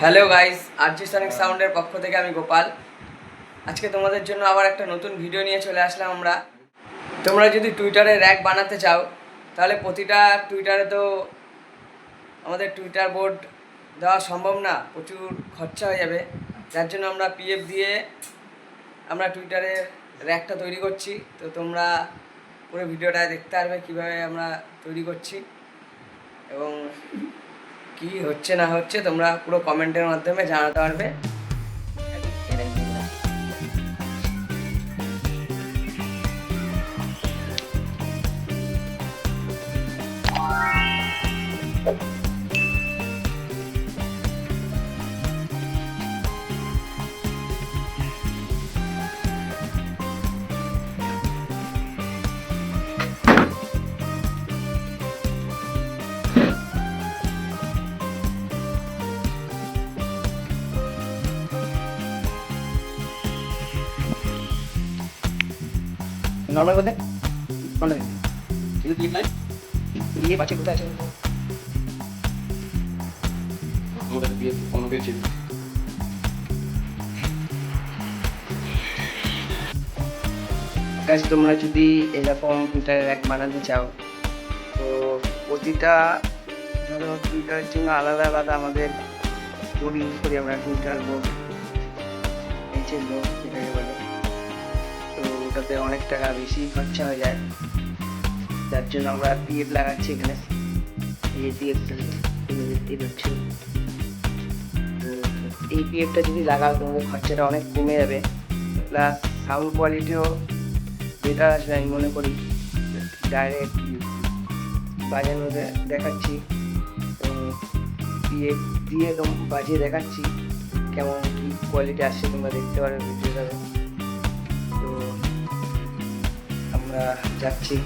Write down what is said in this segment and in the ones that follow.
Hello guys, আরজি Sonic সাউন্ডের পক্ষ থেকে আমি গোপাল। আজকে তোমাদের জন্য আবার একটা নতুন ভিডিও নিয়ে চলে আসলাম আমরা। তোমরা যদি টুইটারে র্যাক বানাতে চাও, তাহলে প্রতিটা টুইটারে তো আমাদের টুইটার বোর্ড দেওয়া সম্ভব না, প্রচুর খরচা হয়ে যাবে। যার জন্য আমরা পিএফ দিয়ে আমরা টুইটারে র্যাকটা তৈরি করছি। তো তোমরা পুরো ভিডিওটা দেখতে পারবে কীভাবে আমরা তৈরি করছি এবং কি হচ্ছে না হচ্ছে তোমরা পুরো কমেন্টের মাধ্যমে জানাতে পারবে। নর্মাল বলতে কোনটা দিন শুধু ক্লিপ নাই ইয়ে পাচ্ছে কোথায় আছে? আমাদের বিয়ে অন্য পেয়েছি গাছ তোমরা যদি এরকম টুইটার র্যাক বানাতে চাও তো প্রতিটা ধরো টুইটারের জন্য আলাদা আলাদা আমাদের বোর্ড ইউজ করি আমরা টুইটার বোর্ড এই যে বোর্ড ওটাতে অনেক টাকা বেশি খরচা হয়ে যায়। যার জন্য আমরা পিএফ লাগাচ্ছি এখানে। পিএফ দেখতে হচ্ছে এই পিএফটা যদি লাগাও, তোমাদের খরচাটা অনেক কমে যাবে। প্লাস সাউন্ড কোয়ালিটিও বেটার আসবে, আমি মনে করি। ডাইরেক্ট বাজানোর দে- দেখাচ্ছি দিয়ে দিয়ে একদম বাজিয়ে দেখাচ্ছি। কেমন কি কোয়ালিটি আসছে, তোমরা দেখতে পারবে ভিডিওটাতে আমরা যাচ্ছি।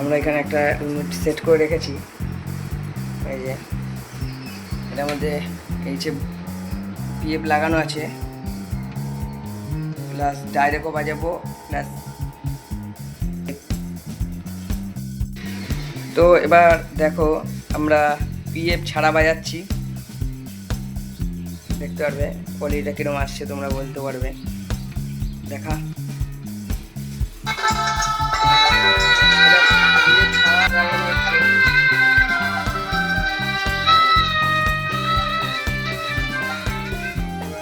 আমরা এখানে একটা ইউনিট সেট করে রেখেছি। এই যে, এটার মধ্যে এই যে পিএফ লাগানো আছে। প্লাস ডাইরেক্টও বাজাবো প্লাস তো এবার দেখো, আমরা পিএফ ছাড়া বাজাচ্ছি। দেখতে পারবে? কোয়ালিটিটা কীরকম আসছে তোমরা বলতে পারবে। দেখা।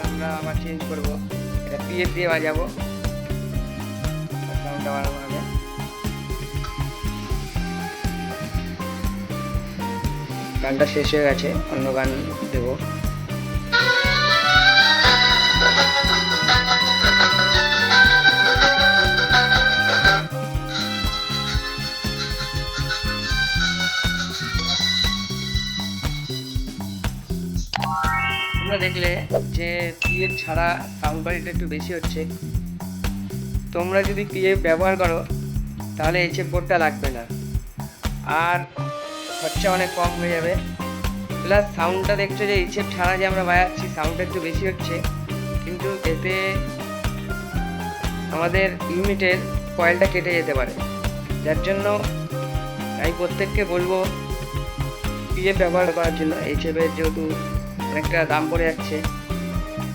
আমরা আবার চেঞ্জ করব। দিয়ে বাজাবো। গানটা শেষ হয়ে গেছে অন্য গান দেবো। দেখলে যে পিএফ ছাড়া সাউন্ড কোয়ালিটি একটু বেশি হচ্ছে। তোমরা যদি পিএফ ব্যবহার করো, তাহলে এইচএফ বোর্ডটা লাগবে না। আর খরচা অনেক কম হয়ে যাবে। প্লাস সাউন্ডটা দেখছ যে এইচএফ ছাড়া যে আমরা বাজাচ্ছি সাউন্ডটা একটু বেশি হচ্ছে। কিন্তু এতে আমাদের ইউনিটের কয়েলটা কেটে যেতে পারে। যার জন্য আমি প্রত্যেককে বলব পিএফ ব্যবহার করার জন্য এইচএফের যেহেতু অনেকটা দাম পড়ে যাচ্ছে।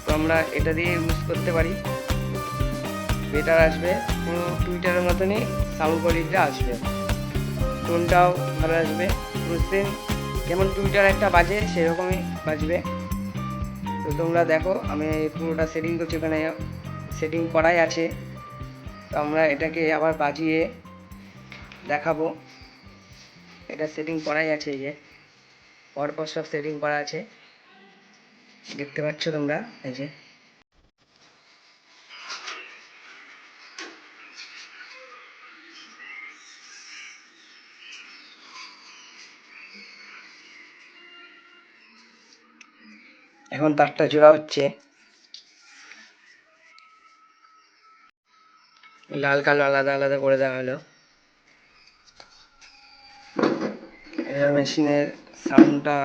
তো আমরা এটা দিয়ে ইউজ করতে পারি। বেটার আসবে, পুরো টুইটারের মতনই সাউন্ড কোয়ালিটিটা আসবে। টোনটাও ভালো আসবে। পুরো সেম যেমন টুইটার একটা বাজে, সেরকমই বাজবে। তো তোমরা দেখো, আমি পুরোটা সেটিং করছি ওখানে। সেটিং করাই আছে। তো আমরা এটাকে আবার বাজিয়ে দেখাবো। এটা সেটিং করাই আছে এই যে। পরপর সব সেটিং করা আছে। দেখতে পাচ্ছ তোমরা? এই যে। এখন তারটা জোড়া হচ্ছে। লাল কালো আলাদা আলাদা করে দেওয়া হলো। মেশিনের সাউন্ডটা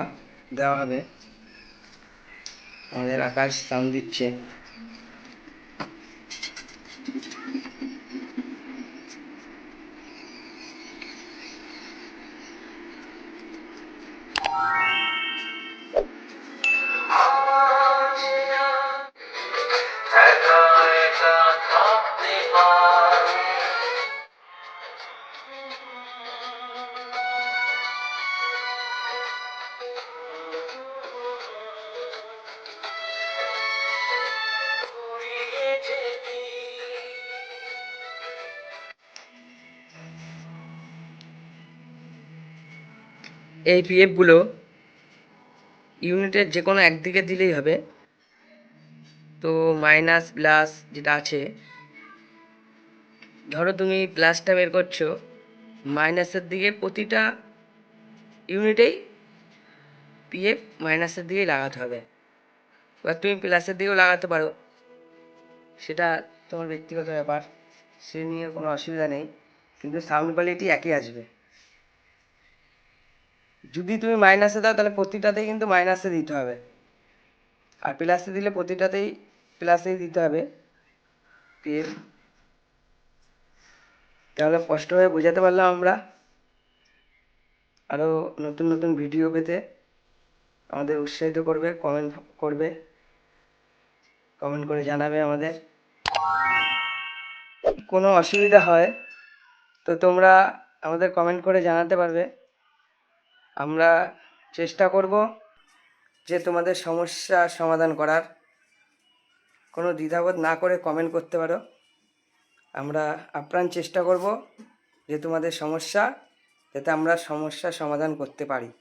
দেওয়া হবে। আমাদের আকাশ সাউন্ড দিচ্ছে। এই পিএফগুলো ইউনিটের যে কোনো একদিকে দিলেই হবে। তো মাইনাস প্লাস যেটা আছে, ধরো তুমি প্লাসটা বের করছ মাইনাসের দিকে প্রতিটা ইউনিটেই পিএফ মাইনাসের দিকেই লাগাতে হবে। এবার তুমি প্লাসের দিকেও লাগাতে পারো। সেটা তোমার ব্যক্তিগত ব্যাপার, সে নিয়ে কোনো অসুবিধা নেই। কিন্তু সাউন্ড কোয়ালিটি একই আসবে। যদি তুমি মাইনাসে দাও, তাহলে প্রতিটাতেই কিন্তু মাইনাসে দিতে হবে। আর প্লাসে দিলে প্রতিটাতেই প্লাসেই দিতে হবে। তাহলে স্পষ্টভাবে বোঝাতে পারলাম আমরা। আরও নতুন নতুন ভিডিও পেতে আমাদের উৎসাহিত করবে কমেন্ট করবে কমেন্ট করে জানাবে আমাদের। কোনো অসুবিধা হয়, তো তোমরা আমাদের কমেন্ট করে জানাতে পারবে। আমরা চেষ্টা করব যে তোমাদের সমস্যা সমাধান করার। কোনো দ্বিধাবোধ না করে কমেন্ট করতে পারো। আমরা আপ্রাণ চেষ্টা করব যে তোমাদের সমস্যা, যাতে আমরা সমস্যা সমাধান করতে পারি।